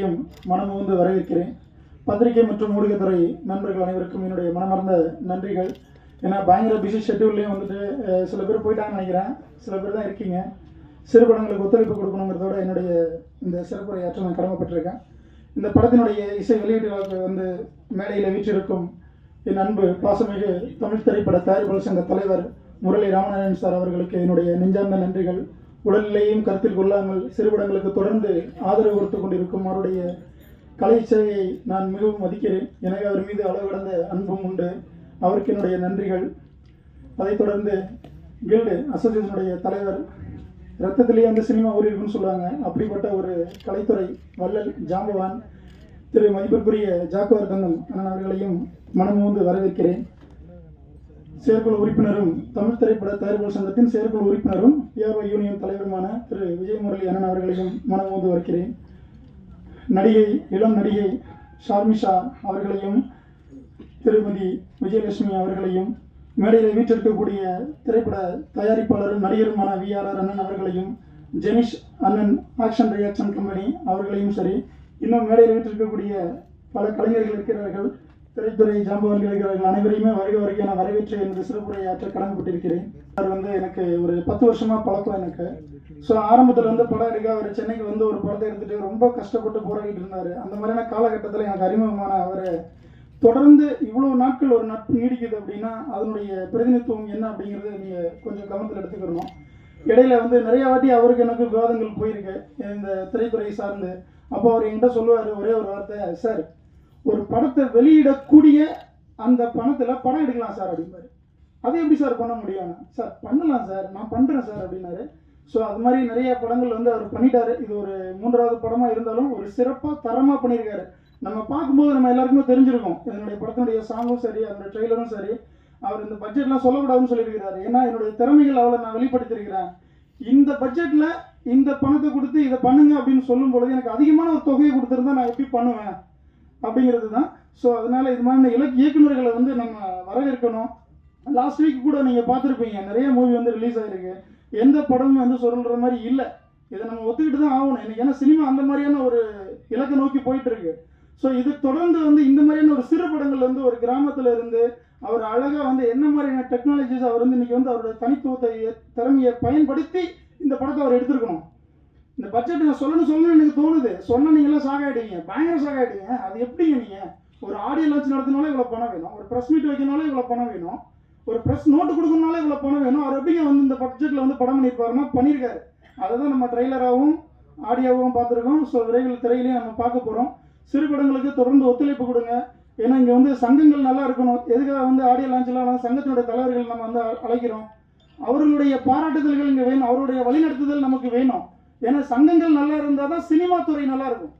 அனைவரையும் மனமுந்து வரவேற்கிறேன். பத்திரிகை மற்றும் ஊடகத்துறை நண்பர்கள் அனைவருக்கும் என்னுடைய மனமார்ந்த நன்றிகள். ஏன்னா பயங்கர பிஸி ஷெட்யூல்லையும் வந்துட்டு சில பேர் போயிட்டாங்கன்னு நினைக்கிறேன். சில பேர் தான் இருக்கீங்க. சிறு படங்களுக்கு ஒத்துழைப்பு கொடுக்கணுங்கிறதோட என்னுடைய இந்த சிறப்புரையாற்ற நான் கடமைப்பட்டிருக்கேன். இந்த படத்தினுடைய இசை வெளியீட்டு விழாவுக்கு வந்து மேடையில் வீற்றிருக்கும் என் அன்பு பாசமிகு தமிழ் திரைப்பட தயாரிப்பாளர் சங்க தலைவர் முரளி ராமநாராயணன் சார் அவர்களுக்கு என்னுடைய நெஞ்சார்ந்த நன்றிகள். உடல்நிலையும் கருத்தில் கொள்ளாமல் சிறுபடங்களுக்கு தொடர்ந்து ஆதரவு கொடுத்து கொண்டிருக்கும் அவருடைய கலை சேவையை நான் மிகவும் மதிக்கிறேன். எனவே அவர் மீது அளவு கடந்த அன்பும் உண்டு. அவருக்கு என்னுடைய நன்றிகள். அதைத் தொடர்ந்து கில்டு அசோசியேஷனுடைய தலைவர் ரத்தத்திலேயே அந்த சினிமா ஊரில் இருக்குன்னு சொல்லுவாங்க அப்படிப்பட்ட ஒரு கலைத்துறை வள்ளல் ஜாம்பவான் திரு மதிப்பிற்குரிய ஜாக்குவார் தங்கம் அண்ணன் அவர்களையும் மனமுந்து வரவேற்கிறேன். செயற்குழு உறுப்பினரும் தமிழ் திரைப்பட தயாரிப்பாளர் சங்கத்தின் செயற்குழு உறுப்பினரும் பிஆர்ஓ யூனியன் தலைவருமான திரு. விஜயமுரளி அண்ணன் அவர்களையும் மனமுந்து வருகிறேன். நடிகை இளம் நடிகை ஷார்மிஷா அவர்களையும் திருமதி விஜயலட்சுமி அவர்களையும் மேடையில் வீற்றிருக்கக்கூடிய திரைப்பட தயாரிப்பாளரும் நடிகருமான விஆர்ஆர் அண்ணன் அவர்களையும் ஜெனிஷ் அண்ணன் ஆக்ஷன் ரியாக்ஷன் கம்பெனி அவர்களையும் சரி இன்னும் மேடையில் வீற்றிருக்கக்கூடிய பல கலைஞர்கள் இருக்கிறார்கள். திரைத்துறை ஜாம்பவான்கள் அனைவரையுமே வருக வருகை நான் வரவேற்று எனது சிறப்புரையாற்ற கடமைப்பட்டிருக்கிறேன் அவர் வந்து எனக்கு ஒரு பத்து வருஷமாக பழக்கம் எனக்கு. ஸோ ஆரம்பத்தில் வந்து படம் எடுக்க அவர் சென்னைக்கு வந்து ஒரு படத்தை எடுத்துகிட்டு ரொம்ப கஷ்டப்பட்டு போராடிட்டு இருந்தார். அந்த மாதிரியான காலகட்டத்தில் எனக்கு அறிமுகமான அவர் தொடர்ந்து இவ்வளோ நாட்கள் ஒரு நட்பு நீடிக்குது அப்படின்னா அதனுடைய பிரதிநிதித்துவம் என்ன அப்படிங்கிறத நீங்கள் கொஞ்சம் கவனத்தில் எடுத்துக்கணும். இடையில வந்து நிறைய வாட்டி அவருக்கு எனக்கு விவாதங்கள் போயிருக்கு. இந்த திரைத்துறை சார்ந்து. அப்போ அவர் என்கிட்ட சொல்லுவார் ஒரே ஒரு வார்த்தை சார் ஒரு படத்தை வெளியிடக்கூடிய அந்த பணத்தில் படம் எடுக்கலாம் சார் அப்படிம்பாரு. அதை எப்படி சார் பண்ண முடியும்? சார் பண்ணலாம் சார். நான் பண்ணுறேன் சார் அப்படின்னாரு. ஸோ அது மாதிரி நிறைய படங்கள் வந்து அவர் பண்ணிட்டாரு. இது ஒரு மூன்றாவது படமாக இருந்தாலும் ஒரு சிறப்பாக தரமாக பண்ணியிருக்காரு. நம்ம பார்க்கும்போது நம்ம எல்லாருக்குமே தெரிஞ்சிருக்கோம். என்னுடைய படத்தினுடைய சாங்கும் சரி அதனுடைய ட்ரெய்லரும் சரி. அவர் இந்த பட்ஜெட்லாம் சொல்லக்கூடாதுன்னு சொல்லியிருக்கிறாரு. ஏன்னா என்னுடைய திறமைகள் அவளை நான் வெளிப்படுத்தியிருக்கிறேன். இந்த பட்ஜெட்டில் இந்த பணத்தை கொடுத்து இதை பண்ணுங்க அப்படின்னு சொல்லும் பொழுது எனக்கு அதிகமான ஒரு தொகையை கொடுத்துருந்தா நான் எப்படி பண்ணுவேன்? அப்படிங்கிறது தான் ஸோ அதனால் இது மாதிரி இலக்கு இயக்குநர்களை வந்து நம்ம வரவேற்கணும். லாஸ்ட் வீக் கூட நீங்கள் பார்த்துருப்பீங்க நிறைய மூவி வந்து ரிலீஸ் ஆகிருக்கு எந்த படமும் வந்து சொல்கிற மாதிரி இல்லை. இதை நம்ம ஒத்துக்கிட்டு தான் ஆகணும். எனக்கு ஏன்னா சினிமா அந்த மாதிரியான ஒரு இலக்கை நோக்கி போயிட்டு இருக்கு ஸோ இது தொடர்ந்து வந்து இந்த மாதிரியான ஒரு சிறு படங்கள் வந்து ஒரு கிராமத்தில் இருந்து அவர் அழகாக வந்து என்ன மாதிரியான டெக்னாலஜிஸ் அவர் வந்து இன்னைக்கு வந்து அவரோட தனித்துவத்தை திறமையை பயன்படுத்தி இந்த படத்தை அவர் எடுத்திருக்கணும். இந்த பட்ஜெட் நான் சொல்லணும் சொல்லணும்னு எனக்கு தோணுது. சொன்ன நீங்களாம் சாகாயிடுவீங்க. பயங்கர சாகாயிடுவீங்க. அது எப்படிங்க நீங்கள் ஒரு ஆடியோ லான்ச் நடத்தினாலும் இவ்வளோ பணம் வேணும். ஒரு ப்ரெஸ் மீட் வைக்கணும்னாலும் இவ்வளோ பணம் வேணும். ஒரு ப்ரெஸ் நோட்டு கொடுக்கணும்னாலும் இவ்வளோ பணம் வேணும். அவர் எப்படிங்க வந்து இந்த பட்ஜெட்டில் வந்து படம் பண்ணியிருப்பாருன்னா பண்ணியிருக்காரு. அதை தான் நம்ம ட்ரெய்லராகவும் ஆடியோவும் பார்த்துருக்கோம். ஸோ விரைவில் திரையிலையும் நம்ம பார்க்க போகிறோம் சிறு படங்களுக்கு தொடர்ந்து ஒத்துழைப்பு கொடுங்க. ஏன்னா இங்கே வந்து சங்கங்கள் நல்லா இருக்கணும். எதுக்காக வந்து ஆடியோ லான்ச்லாம் சங்கத்தினுடைய தலைவர்கள் நம்ம வந்து அழைக்கிறோம்? அவர்களுடைய பாராட்டுதல்கள் இங்கே வேணும். அவருடைய வழிநடத்துதல் நமக்கு வேணும். ஏன்னா சங்கங்கள் நல்லா இருந்தால் தான் சினிமா துறை நல்லா இருக்கும்.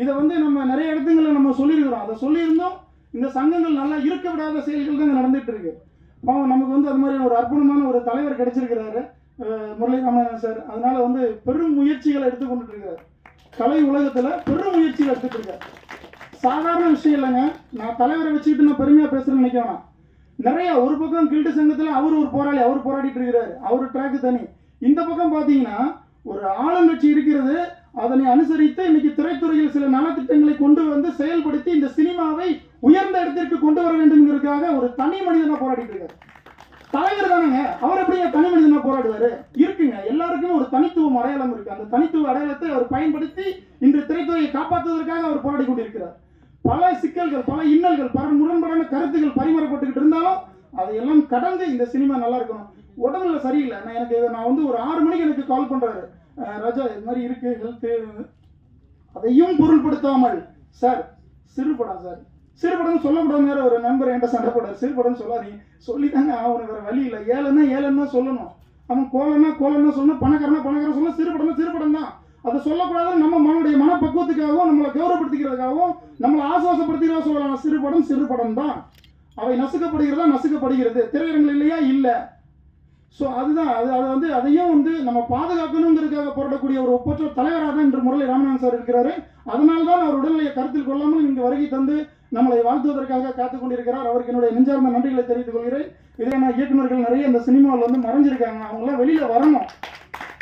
இதை வந்து நம்ம நிறைய இடத்துங்களில் நம்ம சொல்லியிருக்கிறோம். அதை சொல்லியிருந்தோம் இந்த சங்கங்கள் நல்லா இருக்க விடாத செயல்கள் தான் நடந்துட்டு இருக்கு. பாவம் நமக்கு வந்து அது மாதிரி ஒரு அற்புதமான ஒரு தலைவர் கிடைச்சிருக்கிறாரு முரளிராமன் முரளி சார். அதனால வந்து பெரும் முயற்சிகளை எடுத்துக்கொண்டு இருக்காரு. கலை உலகத்தில் பெரும் முயற்சிகள் எடுத்துட்டு சாதாரண விஷயம் இல்லைங்க. நான் தலைவரை வச்சுக்கிட்டு நான் பெருமையாக பேசுறேன்னு நினைக்க வேணாம். ஒரு பக்கம் கில்டு சங்கத்தில் அவர் ஒரு போராளி அவர் போராடிட்டு இருக்கிறாரு. அவர் ட்ராக்கு தனி. இந்த பக்கம் பார்த்தீங்கன்னா ஒரு ஆளுங்கட்சி இருக்கிறது. அதனை அனுசரித்து இன்னைக்கு திரைத்துறையில் சில நலத்திட்டங்களை கொண்டு வந்து செயல்படுத்தி இந்த சினிமாவை உயர்ந்த இடத்திற்கு கொண்டு வர வேண்டும்ங்கிறதுக்காக ஒரு தனி மனிதனா போராடிட்டு இருக்காரு. தலைவர் தானேங்க. அவர் எப்படிங்க தனி மனிதனா போராடுவாரு? இருக்குங்க. எல்லாருக்கும் ஒரு தனித்துவம் அடையாளம் இருக்கு. அந்த தனித்துவ அடையாளத்தை அவர் பயன்படுத்தி இன்று திரைத்துறையை காப்பாற்றுவதற்காக அவர் போராடி கொண்டிருக்கிறார். பல சிக்கல்கள் பல இன்னல்கள் பல முரண்பாடான கருத்துக்கள் பரிமாறப்பட்டுக்கிட்டு இருந்தாலும் அதையெல்லாம் கடந்து இந்த சினிமா நல்லா இருக்கணும். உடல்நிலை சரியில்லை. நான் எனக்கு நான் வந்து ஒரு ஆறு மணிக்கு எனக்கு கால் பண்ணுறாரு ராஜா இது மாதிரி இருக்கு ஹெல்த்து அதையும் பொருள்படுத்தாமல் சார் சிறு படம் சார். சிறு படம் சொல்லக்கூடாதுங்கிற ஒரு நண்பர் என்கிட்ட சண்டை போடாரு சிறு சொல்லாதீங்க. சொல்லி தாங்க அவனுக்கு வேறு வழி இல்லை. ஏழைன்னா ஏழைன்னா சொல்லணும். அவன் கோலன்னா கோலன்னா சொல்லணும். பணக்காரனா பணக்காரன் சொல்லணும். சிறு சிறுபடம் தான். அதை சொல்லக்கூடாதுன்னு நம்ம மனுடைய மனப்பக்குவத்துக்காகவும் நம்மளை கௌரவப்படுத்திக்கிறதுக்காகவும் நம்மளை ஆசுவாசப்படுத்திக்கிறதா சொல்லலாம். சிறு படம் சிறு படம் தான். அவை நசுக்கப்படுகிறதா? நசுக்கப்படுகிறது. திரையரங்கள் இல்லையா? இல்லை. ஸோ அதுதான். அது அது வந்து அதையும் வந்து நம்ம பாதுகாக்கணுங்கிறதுக்காக போராடக்கூடிய ஒரு ஒப்பற்ற தலைவராக தான் இன்று முரளி ராமநாதன் சார் இருக்கிறாரு. அதனால தான் அவர் உடல்நிலையை கருத்தில் கொள்ளாமல் இங்கு வருகை தந்து நம்மளை வாழ்த்துவதற்காக காத்துக் கொண்டிருக்கிறார். அவருக்கு என்னுடைய நெஞ்சார்ந்த நன்றிகளை தெரிவித்துக் கொள்கிறேன். இதே நான் இயக்குநர்கள் நிறைய இந்த சினிமாவில் வந்து மறைஞ்சிருக்காங்க. அவங்களாம் வெளியில் வரணும்.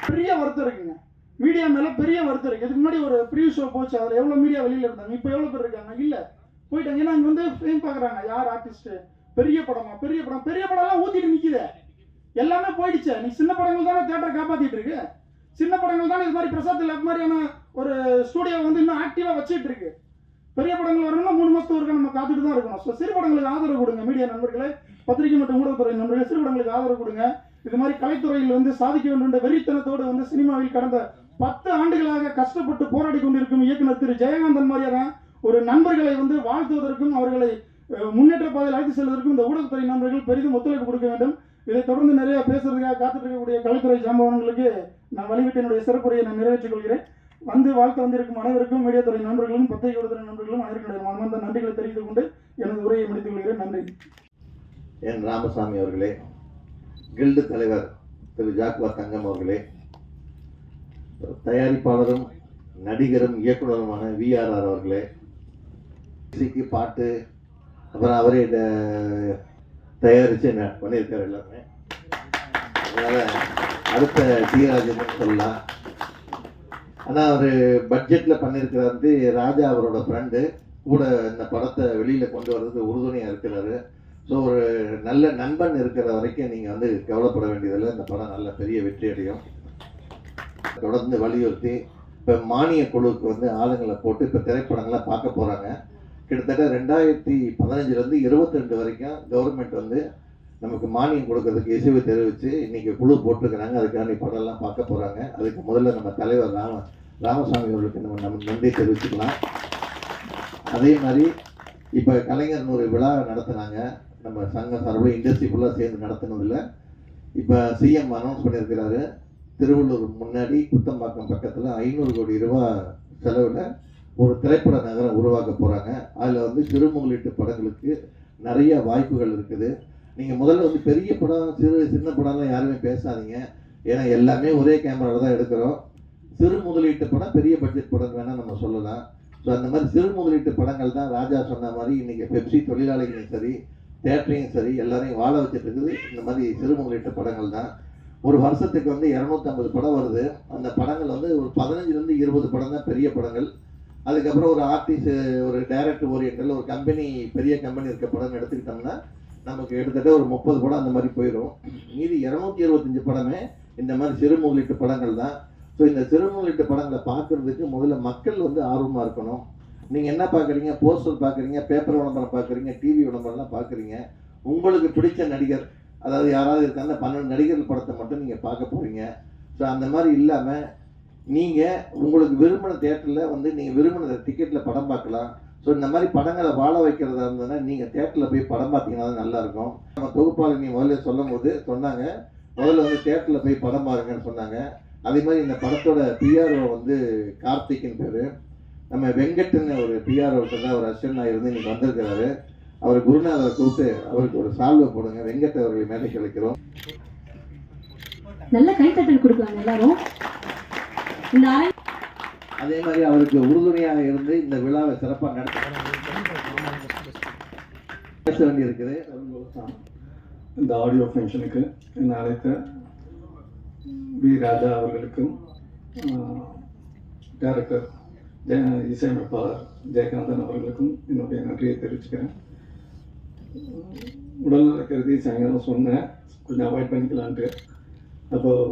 பெரிய வருத்தம் இருக்குங்க. மீடியா மேலே பெரிய வருத்தம் இருக்குது இதுக்கு முன்னாடி ஒரு ப்ரீ ஷோ போச்சு. அதில் எவ்வளோ மீடியா வெளியில் இருந்தாங்க? இப்போ எவ்வளோ பேர் இருக்காங்க? இல்லை. போயிட்டாங்க. ஏன்னா இங்கே வந்து ஃபேம் பார்க்குறாங்க. யார் ஆர்டிஸ்ட்டு பெரிய படமா? பெரிய படம். பெரிய படம்லாம் ஊற்றிட்டு நிற்கிது எல்லாமே போயிடுச்சு. நீ சின்ன படங்கள் தானே தேட்டரை காப்பாற்றிட்டு இருக்கு? சின்ன படங்கள் தானே இது மாதிரி பிரசாத் லேப் மாதிரியான ஒரு ஸ்டூடியோ வந்து இன்னும் ஆக்டிவாக வச்சுட்டு இருக்கு. பெரிய படங்கள் வரணும்னா மூணு மாதத்துக்கு ஒருக்கா நம்ம காத்துட்டு தான் இருக்கணும். ஸோ சிறு படங்களுக்கு ஆதரவு கொடுங்க மீடியா நண்பர்களே. பத்திரிகை மற்றும் ஊடகத்துறை நண்பர்களே சிறு படங்களுக்கு ஆதரவு கொடுங்க. இது மாதிரி கலைத்துறையில் வந்து சாதிக்க வேண்டும் என்ற வெறித்தனத்தோடு வந்து சினிமாவில் கடந்த பத்து ஆண்டுகளாக கஷ்டப்பட்டு போராடி கொண்டிருக்கும் இயக்குனர் திரு ஜெயகாந்தன் மாதிரியான ஒரு நண்பர்களை வந்து வாழ்த்துவதற்கும் அவர்களை முன்னேற்ற பாதையில் அழைத்து செல்வதற்கும் இந்த ஊடகத்துறை நண்பர்கள் பெரிதும் ஒத்துழைப்பு கொடுக்க வேண்டும். இதை தொடர்ந்து நிறைய பேசுறதுக்காக காத்துட்டு இருக்கக்கூடிய கலைத்துறை ஜாம்பவன்களுக்கு நான் வழிவிட்டு என்னுடைய சிறப்புரையை நான் நிறைவேற்றிக் கொள்கிறேன். வந்து வாழ்த்து வந்திருக்கும் அனைவருக்கும் மீடியாத்துறை நண்பர்களும் பத்திரிகை துறை நண்பர்களும் அனைவருடைய மனமார்ந்த நன்றிகளை தெரிவித்துக் கொண்டு எனது உரையை முடித்துக் கொள்கிறேன். நன்றி. என் ராமசாமி அவர்களே கில்டு தலைவர் திரு ஜாக்வா தங்கம் அவர்களே தயாரிப்பாளரும் நடிகரும் இயக்குனருமான விஆர்ஆர் அவர்களே இசைக்கு பாட்டு அப்புறம் அவரே தயாரித்து என்ன பண்ணியிருக்காரு எல்லாமே அதனால் அடுத்த டி சொல்லலாம். ஆனால் அவர் பட்ஜெட்டில் பண்ணியிருக்கிறார் வந்து ராஜா அவரோட ஃப்ரெண்டு கூட இந்த படத்தை வெளியில் கொண்டு வர்றதுக்கு உறுதுணையாக இருக்கிறாரு. ஸோ ஒரு நல்ல நண்பன் இருக்கிற வரைக்கும் நீங்கள் வந்து கவலைப்பட வேண்டியதில்லை. இந்த படம் நல்ல பெரிய வெற்றி அடையும். தொடர்ந்து வலியுறுத்தி இப்போ மானிய குழுவுக்கு வந்து ஆளுங்களை போட்டு இப்போ திரைப்படங்களை பார்க்க போகிறாங்க கிட்டத்தட்ட ரெண்டாயிரத்தி பதினஞ்சுலேருந்து இருபத்தி ரெண்டு வரைக்கும் கவர்மெண்ட் வந்து நமக்கு மானியம் கொடுக்கறதுக்கு இசைவு தெரிவித்து இன்றைக்கி குழு போட்டிருக்கிறாங்க. அதுக்கான படம்லாம் பார்க்க போகிறாங்க அதுக்கு முதல்ல நம்ம தலைவர் ராம ராமசாமி அவர்களுக்கு நம்ம நம்ம நன்றி தெரிவிச்சுக்கலாம். அதே மாதிரி இப்போ கலைஞர் ஒரு விழா நடத்துனாங்க நம்ம சங்கம் சார்பில் இண்டஸ்ட்ரி ஃபுல்லாக சேர்ந்து நடத்தினதில் இப்போ சிஎம் அனௌன்ஸ் பண்ணியிருக்கிறாரு. திருவள்ளூர் முன்னாடி குத்தம்பாக்கம் பக்கத்தில் ஐநூறு கோடி ரூபா செலவில் ஒரு திரைப்பட நகரம் உருவாக்க போகிறாங்க அதில் வந்து சிறுமுகலீட்டு படங்களுக்கு நிறைய வாய்ப்புகள் இருக்குது. நீங்கள் முதல்ல வந்து பெரிய படம் சிறு சின்ன படம்லாம் யாருமே பேசாதீங்க. ஏன்னா எல்லாமே ஒரே கேமராவில் தான் எடுக்கிறோம். சிறு முதலீட்டு படம் பெரிய பட்ஜெட் படம் வேணால் நம்ம சொல்லலாம். ஸோ அந்த மாதிரி சிறு முதலீட்டு படங்கள் தான் ராஜா சொன்ன மாதிரி இன்றைக்கி பெப்சி தொழிலாளிகளும் சரி தேட்டரையும் சரி எல்லாரையும் வாழ வச்சுட்டு இருக்குது. இந்த மாதிரி சிறு முதலீட்டு படங்கள் தான். ஒரு வருஷத்துக்கு வந்து இரநூத்தம்பது படம் வருது. அந்த படங்கள் வந்து ஒரு பதினஞ்சுலேருந்து இருபது படம் தான் பெரிய படங்கள். அதுக்கப்புறம் ஒரு ஆர்டிஸ்ட் ஒரு டைரக்டர் ஓரியன்டல் ஒரு கம்பெனி பெரிய கம்பெனி இருக்க படம் எடுத்துக்கிட்டோம்னா நமக்கு கிட்டத்தட்ட ஒரு முப்பது படம் அந்த மாதிரி போயிடும் மீதி இரநூத்தி இருபத்தஞ்சு படமே இந்த மாதிரி சிறு முதலீட்டு படங்கள் தான். ஸோ இந்த சிறு முதலீட்டு படங்களை பார்க்குறதுக்கு முதல்ல மக்கள் வந்து ஆர்வமாக இருக்கணும். நீங்கள் என்ன பார்க்குறீங்க? போஸ்டர் பார்க்குறீங்க பேப்பர் விளம்பரம் பார்க்குறீங்க டிவி விளம்பரம்லாம் பார்க்குறீங்க. உங்களுக்கு பிடிச்ச நடிகர் அதாவது யாராவது இருக்காங்க பன்னெண்டு நடிகர்கள் படத்தை மட்டும் நீங்கள் பார்க்க போகிறீங்க ஸோ அந்த மாதிரி இல்லாமல் நீங்கள் உங்களுக்கு விரும்பின தேட்டரில் வந்து நீங்கள் விரும்பின டிக்கெட்டில் படம் பார்க்கலாம். ஸோ இந்த மாதிரி படங்களை வாழ வைக்கிறதா இருந்ததுன்னா நீங்கள் தேட்டரில் போய் படம் பார்த்தீங்கன்னா நல்லாயிருக்கும். நம்ம தொகுப்பாளர் நீ முதல்ல சொல்லும் போது சொன்னாங்க. முதல்ல வந்து தேட்டரில் போய் படம் பாருங்கன்னு சொன்னாங்க. அதே மாதிரி இந்த படத்தோட பிஆர்ஓ வந்து கார்த்திக்னு பேர். நம்ம வெங்கட்னு ஒரு பிஆர்ஓ தான் ஒரு அசிஸ்டன்ட் இருந்து இன்னைக்கு வந்திருக்கிறாரு. அவர் குருநாதரை கூப்பிட்டு அவருக்கு ஒரு சால்வை போடுங்க. வெங்கட் அவர்களை மேலே கிடைக்கிறோம் நல்ல கைத்தட்டல் கொடுக்கலாம் எல்லாரும். இந்த அரை அதே மாதிரி அவருக்கு உறுதுணையாக இருந்து இந்த விழாவை சிறப்பாக நடத்த பேச வேண்டியிருக்குது. இந்த ஆடியோ ஃபங்க்ஷனுக்கு என்னை அழைத்த வி. ராஜா அவர்களுக்கும் டைரக்டர் ஜெய இசையமைப்பாளர் ஜெயகாந்தன் அவர்களுக்கும் என்னுடைய நன்றியை தெரிவிச்சுக்கிறேன். உடல்நல கருதி சாயங்காலம் சொன்னேன். கொஞ்சம் அவாய்ட் பண்ணிக்கலான்ட்டு. அப்போது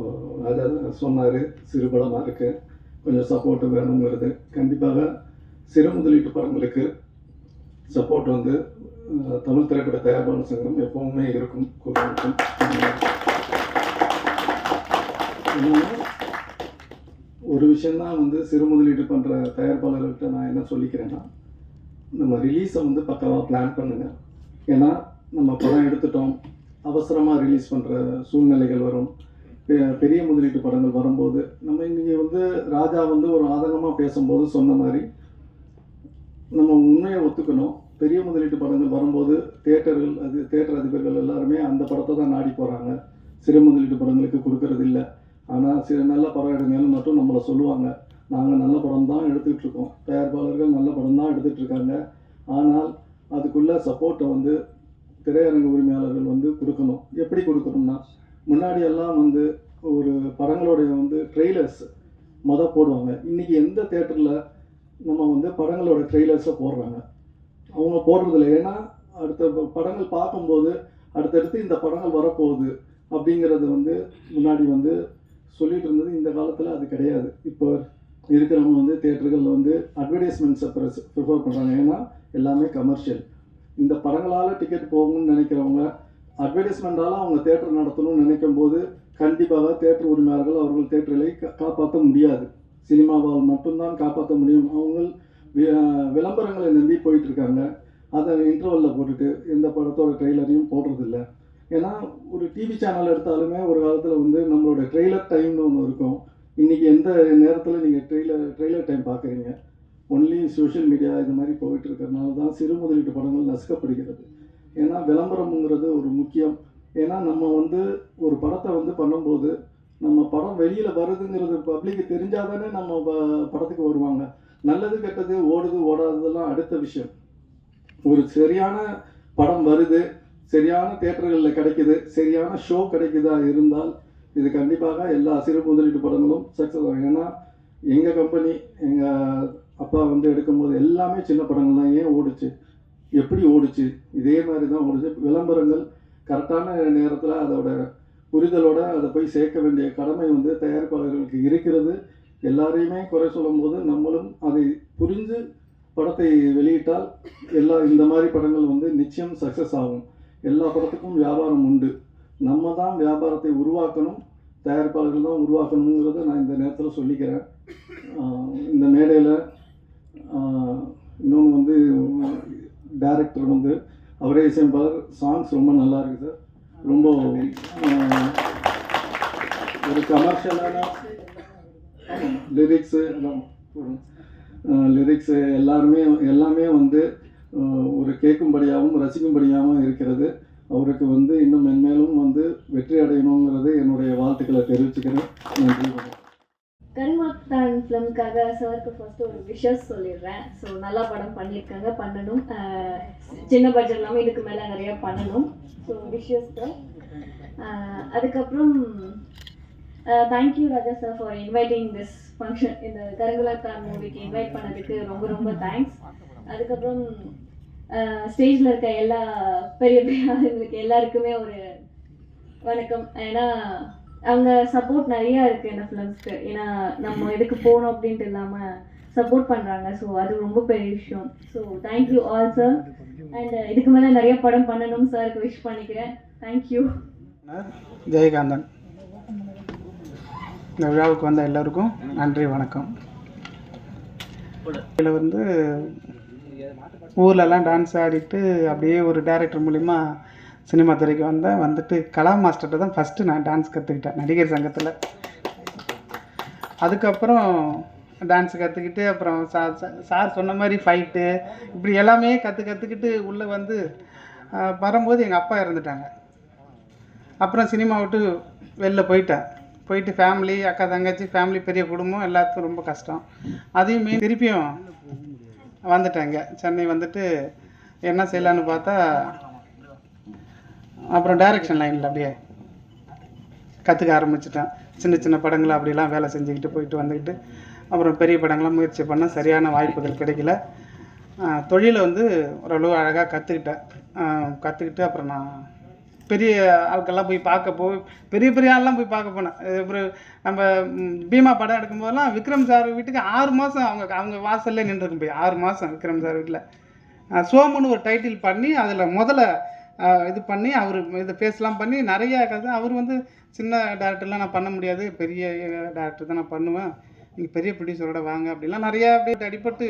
ராஜா சொன்னார் சிறு படமாக இருக்கு. கொஞ்சம் சப்போர்ட்டு வேணுங்கிறது. கண்டிப்பாக சிறு முதலீட்டு படங்களுக்கு சப்போர்ட் வந்து தமிழ் திரைப்பட தயாரிப்பாளர் சங்கம் எப்பவுமே இருக்கும் கொடுக்கும் ஒரு விஷயந்தான் வந்து சிறு முதலீடு பண்ணுற தயாரிப்பாளர்கள்ட்ட நான் என்ன சொல்லிக்கிறேன்னா நம்ம ரிலீஸை வந்து பக்காவாக பிளான் பண்ணுங்கள் ஏன்னா நம்ம படம் எடுத்துட்டோம் அவசரமாக ரிலீஸ் பண்ணுற சூழ்நிலைகள் வரும். பெரிய முதலீட்டு படங்கள் வரும்போது நம்ம இன்றைக்கி வந்து ராஜா வந்து ஒரு ஆதங்கமாக பேசும்போது சொன்ன மாதிரி நம்ம உண்மையை ஒத்துக்கணும். பெரிய முதலீட்டு படங்கள் வரும்போது தேட்டர்கள் அது தேட்டர் அதிபர்கள் எல்லாருமே அந்த படத்தை தான் நாடி போகிறாங்க சிறு முதலீட்டு படங்களுக்கு கொடுக்கறது இல்லை. ஆனால் சில நல்ல படம் எடுங்கன்னு மட்டும் நம்மளை சொல்லுவாங்க. நாங்கள் நல்ல படம் தான் எடுத்துகிட்ருக்கோம் இருக்கோம். தயாரிப்பாளர்கள் நல்ல படம் தான் எடுத்துகிட்டு இருக்காங்க. ஆனால் அதுக்குள்ளே சப்போர்ட்டை வந்து திரையரங்கு உரிமையாளர்கள் வந்து கொடுக்கணும். எப்படி கொடுக்கணும்னா முன்னாடி எல்லாம் வந்து ஒரு படங்களுடைய வந்து ட்ரெய்லர்ஸ் மொதல் போடுவாங்க. இன்றைக்கி எந்த தேட்டரில் நம்ம வந்து படங்களோட ட்ரெய்லர்ஸை போடுறாங்க? அவங்க போடுறதில்ல ஏன்னா அடுத்த ப- படங்கள் பார்க்கும்போது அடுத்தடுத்து இந்த படங்கள் வரப்போகுது அப்படிங்கிறது வந்து முன்னாடி வந்து சொல்லிட்டு இருந்தது. இந்த காலத்தில் அது கிடையாது. இப்போ இருக்கிறவங்க வந்து தேட்டர்களில் வந்து அட்வர்டைஸ்மெண்ட்ஸை ப்ரிஃபர் பண்ணுறாங்க ஏன்னா எல்லாமே கமர்ஷியல் இந்த படங்களால் டிக்கெட் போகணும்னு நினைக்கிறவங்க அட்வர்டைஸ்மெண்ட்டால் அவங்க தேட்டர் நடத்தணும்னு நினைக்கும் போது கண்டிப்பாக தேட்டர் உரிமையாளர்கள் அவர்கள் தேட்டர்களை காப்பாற்ற முடியாது. சினிமாவால் மட்டும்தான் காப்பாற்ற முடியும். அவங்க விளம்பரங்களை நம்பி போயிட்டுருக்காங்க. அதை இன்டர்வலில் போட்டுட்டு எந்த படத்தோட ட்ரெய்லரையும் போடுறதில்ல. ஏன்னா ஒரு டிவி சேனல் எடுத்தாலுமே ஒரு காலத்தில் வந்து நம்மளோட ட்ரெய்லர் டைம்னு ஒன்று இருக்கும். இன்றைக்கி எந்த நேரத்தில் நீங்கள் ட்ரெய்லர் ட்ரெய்லர் டைம் பார்க்குறீங்க ஒன்லி சோஷியல் மீடியா இது மாதிரி போயிட்டு இருக்கிறதுனால தான் சிறு முதலீட்டு படங்கள் நசுக்கப்படுகிறது. ஏன்னா விளம்பரம்ங்கிறது ஒரு முக்கியம். ஏன்னா நம்ம வந்து ஒரு படத்தை வந்து பண்ணும்போது நம்ம படம் வெளியில் வருதுங்கிறது பப்ளிக்கு தெரிஞ்சாதானே நம்ம ப- படத்துக்கு வருவாங்க. நல்லது கெட்டது ஓடுது ஓடாததெல்லாம் அடுத்த விஷயம். ஒரு சரியான படம் வருது சரியான தேட்டர்களில் கிடைக்குது சரியான ஷோ கிடைக்குதா இருந்தால் இது கண்டிப்பாக எல்லா சிறு முதலீட்டு படங்களும் சக்ஸஸ் ஆகும். ஏன்னா எங்கள் கம்பெனி எங்கள் அப்பா வந்து எடுக்கும்போது எல்லாமே சின்ன படங்கள் தான் ஏன் ஓடுச்சு? எப்படி ஓடுச்சு? இதே மாதிரி தான் ஓடுச்சு. விளம்பரங்கள் கரெக்டான நேரத்தில் அதோட புரிதலோடு அதை போய் சேர்க்க வேண்டிய கடமை வந்து தயாரிப்பாளர்களுக்கு இருக்கிறது. எல்லாரையுமே குறை சொல்லும்போது நம்மளும் அதை புரிஞ்சு படத்தை வெளியிட்டால் எல்லா இந்த மாதிரி படங்கள் வந்து நிச்சயம் சக்ஸஸ் ஆகும். எல்லா படத்துக்கும் வியாபாரம் உண்டு. நம்ம தான் வியாபாரத்தை உருவாக்கணும். தயாரிப்பாளர்கள் தான் உருவாக்கணுங்கிறத நான் இந்த நேரத்தில் சொல்லிக்கிறேன். இந்த மேடையில் இன்னொன்று வந்து டேரக்டர் வந்து அவரே இசையமைப்பாளர். சாங்ஸ் ரொம்ப நல்லா இருக்குது சார். ரொம்ப ஒரு கமர்ஷியலான லிரிக்ஸு லிரிக்ஸு எல்லாருமே எல்லாமே வந்து ஒரு கேட்கும்படியாகவும் ரசிக்கும்படியாகவும் இருக்கிறது. அவருக்கு வந்து இன்னும் மென்மேலும் வந்து வெற்றி அடையணுங்கிறது என்னுடைய வாழ்த்துக்களை தெரிவிச்சுக்கிறேன். நன்றி. வணக்கம் சாருக்கு ஃபர்ஸ்ட் ஒரு விஷஸ் சொல்லிடுறேன். ஸோ நல்லா படம் பண்ணியிருக்காங்க பண்ணணும். சின்ன பட்ஜெட் இல்லாமல் இதுக்கு மேலே நிறையா பண்ணணும். ஸோ விஷஸ் அதுக்கப்புறம் thank you Raja sir for inviting this function இந்த கருங்குளத்தான் மூவிக்கு இன்வைட் பண்ணதுக்கு ரொம்ப ரொம்ப தேங்க்ஸ் அதுக்கப்புறம் ஸ்டேஜில் இருக்க எல்லா பெரிய பெரிய ஆளுங்களுக்கு எல்லாருக்குமே ஒரு வணக்கம். ஏன்னா அவங்க சப்போர்ட் நிறைய இருக்கு இந்த ஃபிலிம்ஸ்க்கு ஏன்னா நம்ம எதுக்கு போகணும் அப்படின்ட்டு இல்லாமல் சப்போர்ட் பண்ணுறாங்க ஸோ அது ரொம்ப பெரிய விஷயம். So thank you all sir and இதுக்கு மேலே நிறைய படம் பண்ணணும் சாருக்கு விஷ் பண்ணிக்கிறேன். Thank you Jayakanthan. இந்த விழாவுக்கு வந்த எல்லோருக்கும் நன்றி வணக்கம். இதில் வந்து ஊர்லலாம் டான்ஸ் ஆடிட்டு அப்படியே ஒரு டைரக்டர் மூலிமா சினிமா துறைக்கு வந்தேன். வந்துட்டு கலா மாஸ்டர்கிட்ட தான் ஃபஸ்ட்டு நான் டான்ஸ் கற்றுக்கிட்டேன் நடிகர் சங்கத்தில். அதுக்கப்புறம் டான்ஸ் கற்றுக்கிட்டு அப்புறம் சார் சார் சொன்ன மாதிரி ஃபைட்டு இப்படி எல்லாமே கற்று கற்றுக்கிட்டு உள்ளே வந்து வரும்போது எங்கள் அப்பா இறந்துட்டாங்க. அப்புறம் சினிமா விட்டு வெளில போயிட்டேன். போயிட்டு ஃபேமிலி அக்கா தங்கச்சி ஃபேமிலி பெரிய குடும்பம் எல்லாத்துக்கும் ரொம்ப கஷ்டம். அதையுமே திருப்பியும் வந்துட்டேங்க சென்னை வந்துட்டு என்ன செய்யலான்னு பார்த்தா அப்புறம் டைரக்ஷன் லைனில் அப்படியே கற்றுக்க ஆரம்பிச்சிட்டேன். சின்ன சின்ன படங்களை அப்படிலாம் வேலை செஞ்சுக்கிட்டு போயிட்டு வந்துக்கிட்டு அப்புறம் பெரிய படங்களாம் முயற்சி பண்ண சரியான வாய்ப்புகள் கிடைக்கல. தொழிலை வந்து ஓரளவு அழகாக கற்றுக்கிட்டேன் கற்றுக்கிட்டு அப்புறம் நான் பெரிய ஆட்கள்லாம் போய் பார்க்க போய் பெரிய பெரிய ஆள்லாம் போய் பார்க்க போனேன். அப்புறம் நம்ம பீமா படம் எடுக்கும்போதெல்லாம் விக்ரம் சார் வீட்டுக்கு ஆறு மாதம் அவங்க அவங்க வாசல்லே நின்றுருக்கும் போய். ஆறு மாதம் விக்ரம் சார் வீட்டில். சோமுன்னு ஒரு டைட்டில் பண்ணி அதில் முதல்ல இது பண்ணி அவர் இது ஃபேஸ்லாம் பண்ணி நிறைய கதை. அவர் வந்து சின்ன டேரக்டர்லாம் நான் பண்ண முடியாது. பெரிய டேரக்டர் தான் நான் பண்ணுவேன். நீங்கள் பெரிய ப்ரொடியூசரோட வாங்க அப்படிலாம் நிறையா அப்படியே அடிபட்டு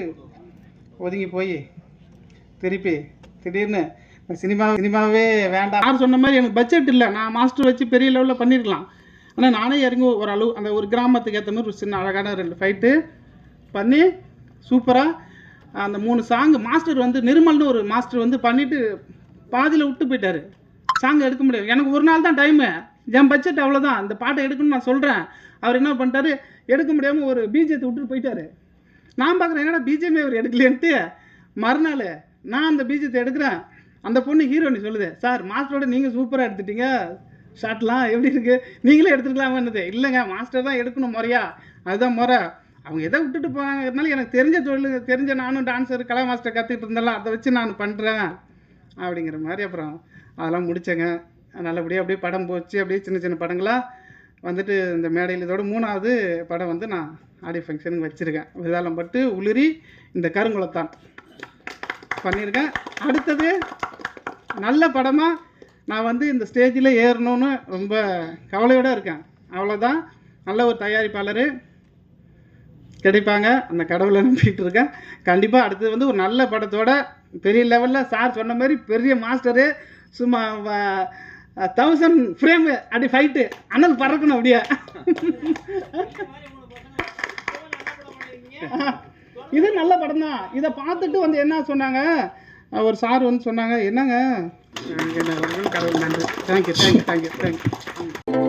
ஒதுங்கி போய் திருப்பி திடீர்னு சினிமா சினிமாவே வேண்டாம். யார் சொன்ன மாதிரி எனக்கு பட்ஜெட் இல்லை. நான் மாஸ்டர் வச்சு பெரிய லெவலில் பண்ணியிருக்கலாம் ஆனால் நானே இறங்கி ஒரு அளவு அந்த ஒரு கிராமத்துக்கு ஏற்ற மாதிரி ஒரு சின்ன அழகான ரெண்டு ஃபைட்டு பண்ணி சூப்பராக அந்த மூணு சாங் மாஸ்டர் வந்து நிர்மல்னு ஒரு மாஸ்டர் வந்து பண்ணிவிட்டு பாதியில் விட்டு போயிட்டாரு. சாங் எடுக்க முடியாது. எனக்கு ஒரு நாள் தான் டைமு என் பட்ஜெட் அவ்வளோதான் இந்த பாட்டை எடுக்கணும்னு நான் சொல்கிறேன் அவர் என்ன பண்ணிட்டாரு? எடுக்க முடியாமல் ஒரு பிஜேத்தை விட்டுட்டு போயிட்டாரு. நான் பார்க்குறேன் என்னடா பிஜேபி அவர் எடுக்கலையன்ட்டு. மறுநாள் நான் அந்த பீஜத்தை எடுக்கிறேன். அந்த பொண்ணு ஹீரோனி சொல்லுது. சார் மாஸ்டரோட நீங்கள் சூப்பராக எடுத்துட்டீங்க. ஷாட்லாம் எப்படி இருக்குது நீங்களே எடுத்துருக்கலாமான்னுது இல்லைங்க மாஸ்டர் தான் எடுக்கணும் முறையா. அதுதான் முறை. அவங்க எதை விட்டுட்டு போனாங்கிறதுனால எனக்கு தெரிஞ்ச தொழில் தெரிஞ்ச நானும் டான்ஸர் கலா மாஸ்டர் கற்றுக்கிட்டு இருந்தேன்ல. அதை வச்சு நான் பண்ணுறேன் அப்படிங்கிற மாதிரி. அப்புறம் அதெல்லாம் முடித்தேங்க நல்லபடியாக அப்படியே படம் போச்சு. அப்படியே சின்ன சின்ன படங்களாக வந்துட்டு இந்த மேடையில் இதோட மூணாவது படம் வந்து நான் ஆடியோ ஃபங்க்ஷனுக்கு வச்சுருக்கேன். விதாலம் பட்டு உளிரி இந்த கருங்குளத்தான். பண்ணியிருக்கேன் அடுத்தது நல்ல படமாக நான் வந்து இந்த ஸ்டேஜில் ஏறணும்னு ரொம்ப கவலையோடு இருக்கேன். அவ்வளோதான் நல்ல ஒரு தயாரிப்பாளர் கிடைப்பாங்க. அந்த கடவுளை நம்பிக்கிட்டு இருக்கேன். கண்டிப்பாக அடுத்தது வந்து ஒரு நல்ல படத்தோட பெரிய லெவலில் சார் சொன்ன மாதிரி பெரிய மாஸ்டரு சும்மா தௌசண்ட் ஃப்ரேமு அப்படி ஃபைட்டு அனல் பறக்கணும் அப்படியே. இது நல்ல படம் தான். இதை பார்த்துட்டு வந்து என்ன சொன்னாங்க? ஒரு சார் வந்து சொன்னாங்க என்னங்க? கடவுள் நன்றி. Thank you thank you thank you thank you